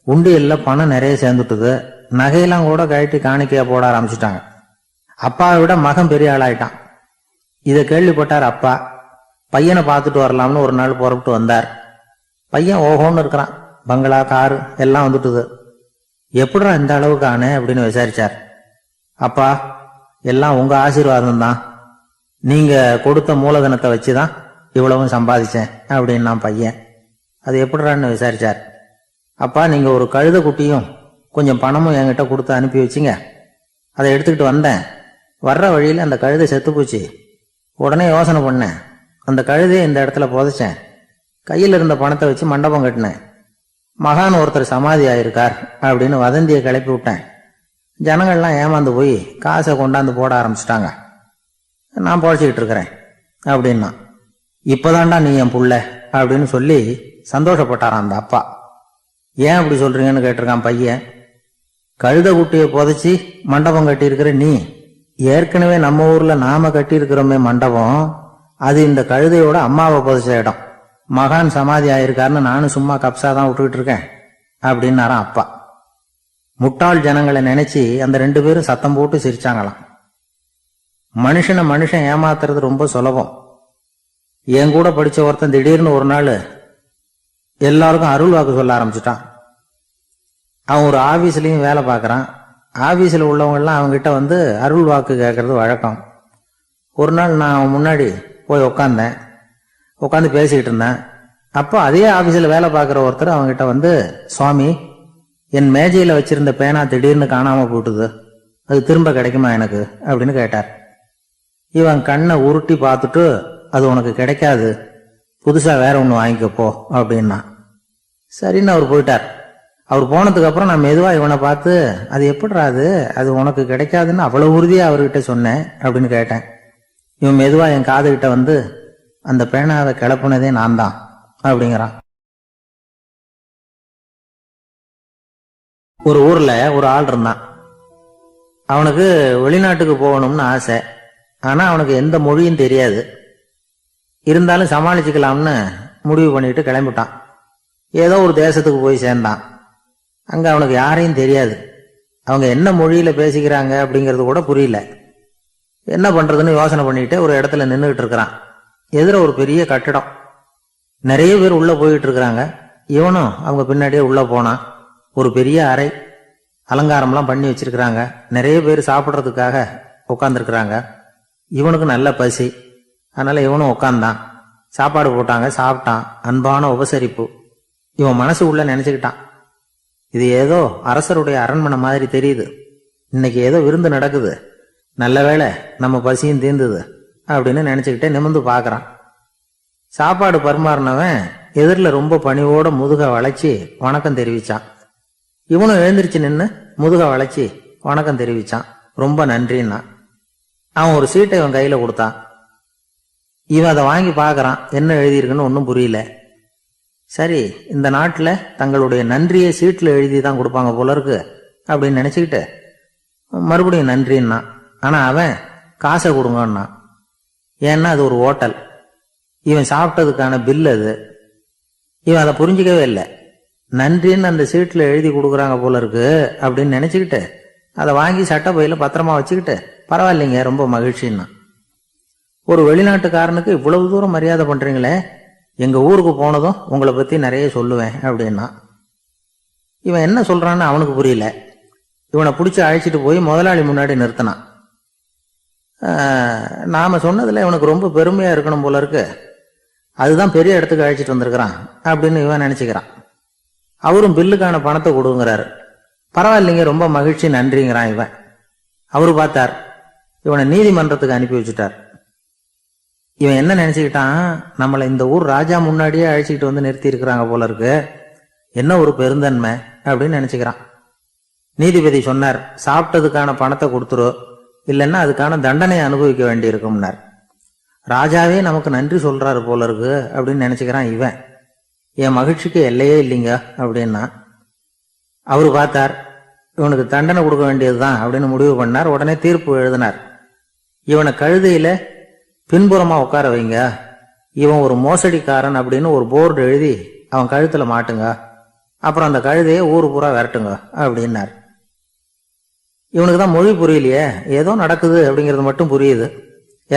உண்டியலில் பணம் நிறைய சேர்ந்துட்டுது. நகையெல்லாம் கூட கழட்டி காணிக்கையாக போட ஆரம்பிச்சிட்டாங்க. அப்பாவை விட மகன் பெரிய ஆளாயிட்டான். இதை கேள்விப்பட்டார் அப்பா. பையனை பார்த்துட்டு வரலாம்னு ஒரு நாள் புறப்பட்டு வந்தார். பையன் ஓஹோன்னு இருக்கிறான். பங்களா காரு எல்லாம் வந்துட்டுது. எப்படிடா இந்த அளவுக்கு ஆனே அப்படின்னு விசாரிச்சார். அப்பா எல்லாம் உங்கள் ஆசீர்வாதம் தான் நீங்க கொடுத்த மூலதனத்தை வச்சுதான் இவ்வளவும் சம்பாதிச்சேன் அப்படின்னா பையன். அது எப்படிறான்னு விசாரிச்சார். அப்பா நீங்க ஒரு கழுத குட்டியும் கொஞ்சம் பணமும் என்கிட்ட கொடுத்து அனுப்பி வச்சிங்க. அதை எடுத்துக்கிட்டு வந்தேன். வர்ற வழியில் அந்த கழுதை செத்து போச்சு. உடனே யோசனை பண்ணேன். அந்த கழுதையை இந்த இடத்துல புதைச்சேன். கையில் இருந்த பணத்தை வச்சு மண்டபம் கட்டினேன். மகான் ஒருத்தர் சமாதி ஆயிருக்கார் அப்படின்னு வதந்தியை கிளப்பி விட்டேன். ஜனங்கள்லாம் ஏமாந்து போய் காசை கொண்டாந்து போட ஆரம்பிச்சிட்டாங்க. நான் பழச்சிக்கிட்டு இருக்கிறேன் அப்படின்னா இப்போதான்டா நீ என் புள்ள அப்படின்னு சொல்லி சந்தோஷப்பட்டாரான் அந்த அப்பா. ஏன் அப்படி சொல்றீங்கன்னு கேட்டிருக்கான் பையன். கழுத குட்டியை புதைச்சி மண்டபம் கட்டியிருக்கிற நீ ஏற்கனவே நம்ம ஊர்ல நாம கட்டியிருக்கிறோமே மண்டபம் அது இந்த கழுதையோட அம்மாவை புதைச்ச இடம். மகான் சமாதி ஆயிருக்காருன்னு நானும் சும்மா கப்சா தான் விட்டுக்கிட்டு இருக்கேன் அப்படின்னாரான் அப்பா. முட்டாள் ஜனங்களை நினைச்சு அந்த ரெண்டு பேரும் சத்தம் போட்டு சிரிச்சாங்களாம். மனுஷனை மனுஷன் ஏமாத்துறது ரொம்ப சுலபம். என் கூட படிச்ச ஒருத்தன் திடீர்னு ஒரு நாள் எல்லாருக்கும் அருள் வாக்கு சொல்ல ஆரம்பிச்சிட்டான். அவன் ஒரு ஆஃபீஸ்லேயும் வேலை பார்க்குறான். ஆஃபீஸில் உள்ளவங்கெல்லாம் அவங்ககிட்ட வந்து அருள் வாக்கு கேட்கறது வழக்கம். ஒரு நாள் நான் அவன் முன்னாடி போய் உக்காந்தேன். உட்காந்து பேசிக்கிட்டு இருந்தேன். அப்போ அதே ஆஃபீஸில் வேலை பார்க்குற ஒருத்தர் அவங்ககிட்ட வந்து சுவாமி என் மேஜையில் வச்சிருந்த பேனா திடீர்னு காணாமல் போட்டுது அது திரும்ப கிடைக்குமா எனக்கு? அப்படின்னு கேட்டார். இவன் கண்ணை உருட்டி பார்த்துட்டு அது உனக்கு கிடைக்காது. புதுசா வேற ஒன்று வாங்கிக்கப்போ அப்படின்னா. சரின்னு அவர் போயிட்டார். அவர் போனதுக்கு அப்புறம் நான் மெதுவா இவனை பார்த்து அது எப்படிடா அது? அது உனக்கு கிடைக்காதுன்னு அவ்வளவு உறுதியா அவர்கிட்ட சொன்னேன் அப்படின்னு கேட்டேன். இவன் மெதுவா என் காதுகிட்ட வந்து அந்த பேனாவை கிளப்புனதே நான் தான் அப்படிங்கிறான். ஒரு ஊர்ல ஒரு ஆள் இருந்தான். அவனுக்கு வெளிநாட்டுக்கு போகணும்னு ஆசை. ஆனால் அவனுக்கு எந்த மொழியும் தெரியாது. இருந்தாலும் சமாளிச்சுக்கலாம்னு முடிவு பண்ணிட்டு கிளம்பிட்டான். ஏதோ ஒரு தேசத்துக்கு போய் சேர்ந்தான். அங்கே அவனுக்கு யாரையும் தெரியாது. அவங்க என்ன மொழியில் பேசிக்கிறாங்க அப்படிங்கிறது கூட புரியல. என்ன பண்ணுறதுன்னு யோசனை பண்ணிட்டு ஒரு இடத்துல நின்றுகிட்டு இருக்கிறான். எதிர ஒரு பெரிய கட்டிடம். நிறைய பேர் உள்ளே போயிட்டு இருக்கிறாங்க. இவனும் அவங்க பின்னாடியே உள்ளே போனான். ஒரு பெரிய அறை. அலங்காரம்லாம் பண்ணி வச்சிருக்கிறாங்க. நிறைய பேர் சாப்பிட்றதுக்காக உட்காந்துருக்குறாங்க இவனுக்கு நல்ல பசி. அதனால இவனும் உட்காந்தான் சாப்பாடு போட்டாங்க சாப்பிட்டான். அன்பான உபசரிப்பு. இவன் மனசு உள்ள நினைச்சுக்கிட்டான். இது ஏதோ அரசருடைய அரண்மனை மாதிரி தெரியுது. இன்னைக்கு ஏதோ விருந்து நடக்குது. நல்ல வேளை நம்ம பசியும் தீர்ந்துது அப்படின்னு நினைச்சுக்கிட்டே நிமிர்ந்து பார்க்குறான். சாப்பாடு பரிமாறினவன் எதிரில் ரொம்ப பணிவோட முதுக வளைச்சி வணக்கம் தெரிவிச்சான். இவனும் எழுந்திரிச்சு நின்று முதுக வளைச்சி வணக்கம் தெரிவிச்சான். ரொம்ப நன்றின்னா. அவன் ஒரு சீட்டை இவன் கையில கொடுத்தான். இவன் அதை வாங்கி பார்க்குறான். என்ன எழுதியிருக்குன்னு ஒன்றும் புரியல. சரி இந்த நாட்டில் தங்களுடைய நன்றியை சீட்டில் எழுதி தான் கொடுப்பாங்க போல இருக்கு அப்படின்னு நினச்சிக்கிட்டு மறுபடியும் நன்றின்னா ஆனால் அவன் காசை கொடுங்கன்னா ஏன்னா அது ஒரு ஹோட்டல் இவன் சாப்பிட்டதுக்கான பில் அது. இவன் அதை புரிஞ்சிக்கவே இல்லை. நன்றின்னு அந்த சீட்டில் எழுதி கொடுக்குறாங்க போல இருக்கு அப்படின்னு நினச்சிக்கிட்டு அதை வாங்கி சட்டை பையில பத்திரமா வச்சுக்கிட்டு பரவாயில்லைங்க ரொம்ப மகிழ்ச்சின்னா. ஒரு வெளிநாட்டுக்காரனுக்கு இவ்வளவு தூரம் மரியாதை பண்றீங்களே எங்க ஊருக்கு போனதும் உங்களை பத்தி நிறைய சொல்லுவேன் அப்படின்னா. இவன் என்ன சொல்றான்னு அவனுக்கு புரியல. இவனை பிடிச்சி அழைச்சிட்டு போய் முதலாளி முன்னாடி நிறுத்தினான். நாம் நாம இவனுக்கு ரொம்ப பெருமையா இருக்கணும் போல இருக்கு. அதுதான் பெரிய இடத்துக்கு அழைச்சிட்டு வந்திருக்கிறான் அப்படின்னு இவன் நினைச்சுக்கிறான். அவரும் பில்லுக்கான பணத்தை கொடுங்கிறாரு. பரவாயில்லைங்க ரொம்ப மகிழ்ச்சி நன்றிங்கிறான் இவன். அவரு பார்த்தார். இவனை நீதிமன்றத்துக்கு அனுப்பி வச்சுட்டார். இவன் என்ன நினைச்சுக்கிட்டான்? நம்மளை இந்த ஊர் ராஜா முன்னாடியே அழைச்சிக்கிட்டு வந்து நிறுத்தி இருக்கிறாங்க போல இருக்கு. என்ன ஒரு பெருந்தன்மை அப்படின்னு நினைச்சுக்கிறான். நீதிபதி சொன்னார் சாப்பிட்டதுக்கான பணத்தை கொடுத்துரு. இல்லைன்னா அதுக்கான தண்டனை அனுபவிக்க வேண்டி இருக்கும்னார் ராஜாவே நமக்கு நன்றி சொல்றாரு போல இருக்கு அப்படின்னு நினைச்சுக்கிறான் இவன். என் மகிழ்ச்சிக்கு எல்லையே இல்லைங்க அப்படின்னா அவர் பார்த்தார் இவனுக்கு தண்டனை கொடுக்க வேண்டியதுதான் அப்படின்னு முடிவு பண்ணார் உடனே தீர்ப்பு எழுதினார். இவனை கழுதையில் பின்புறமாக உட்கார வைங்க. இவன் ஒரு மோசடிக்காரன் அப்படின்னு ஒரு போர்டு எழுதி அவன் கழுத்தில் மாட்டுங்க. அப்புறம் அந்த கழுதையை ஊர் பூரா விரட்டுங்க அப்படின்னார். இவனுக்கு தான் மொழி புரியலையே ஏதோ நடக்குது அப்படிங்கிறது மட்டும் புரியுது.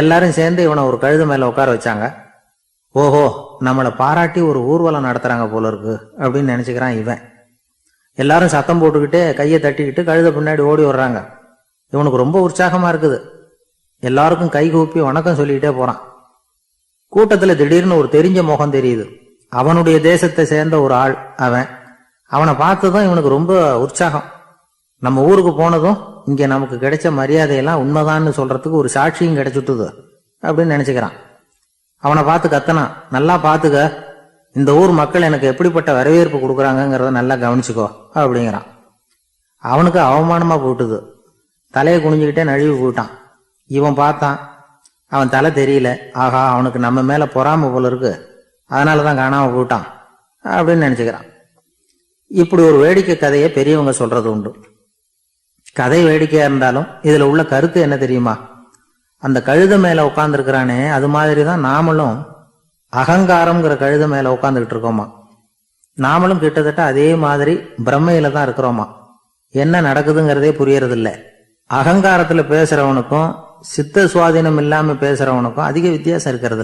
எல்லாரும் சேர்ந்து இவனை ஒரு கழுதை மேலே உட்கார வச்சாங்க. ஓஹோ நம்மளை பாராட்டி ஒரு ஊர்வலம் நடத்துகிறாங்க போல இருக்கு அப்படின்னு நினச்சிக்கிறான் இவன். எல்லாரும் சத்தம் போட்டுக்கிட்டே கையை தட்டிக்கிட்டு கழுத பின்னாடி ஓடி வர்றாங்க. இவனுக்கு ரொம்ப உற்சாகமா இருக்குது. எல்லாருக்கும் கை கூப்பி வணக்கம் சொல்லிக்கிட்டே போறான். கூட்டத்துல திடீர்னு ஒரு தெரிஞ்ச முகம் தெரியுது. அவனுடைய தேசத்தை சேர்ந்த ஒரு ஆள் அவன். அவனை பார்த்ததும் இவனுக்கு ரொம்ப உற்சாகம். நம்ம ஊருக்கு போனதும் இங்கே நமக்கு கிடைச்ச மரியாதையெல்லாம் உண்மைதான்னு சொல்றதுக்கு ஒரு சாட்சியும் கிடைச்சுட்டுது அப்படின்னு நினைச்சுக்கிறான். அவனை பார்த்து கத்தனான். நல்லா பார்த்துக்க இந்த ஊர் மக்கள் எனக்கு எப்படிப்பட்ட வரவேற்பு கொடுக்குறாங்கங்கிறத நல்லா கவனிச்சுக்கோ அப்படிங்கிறான். அவனுக்கு அவமானமா போட்டுது. தலையை குனிஞ்சுக்கிட்டே நழுவி போயிட்டான். இவன் பார்த்தான் அவன் தலை தெரியல. ஆஹா அவனுக்கு நம்ம மேல பொறாம போல இருக்கு. அதனாலதான் காணாம போயிட்டான் அப்படின்னு நினைச்சுக்கிறான். இப்படி ஒரு வேடிக்கை கதையை பெரியவங்க சொல்றது உண்டு. கதை வேடிக்கையா இருந்தாலும் இதுல உள்ள கருத்து என்ன தெரியுமா? அந்த கழுத மேல உட்காந்துருக்கிறானே அது மாதிரி தான் நாமளும் அகங்காரம்ங்கிற கழுத மேல உட்காந்துக்கிட்டு இருக்கோமா? நாமளும் கிட்டத்தட்ட அதே மாதிரி பிரம்மையில தான் இருக்கிறோமா? என்ன நடக்குதுங்கிறதே புரியறதில்ல. அகங்காரத்துல பேசுறவனுக்கும் சித்த சுவாதீனம் இல்லாம பேசுறவனுக்கும் அதிக வித்தியாசம் இருக்கிறது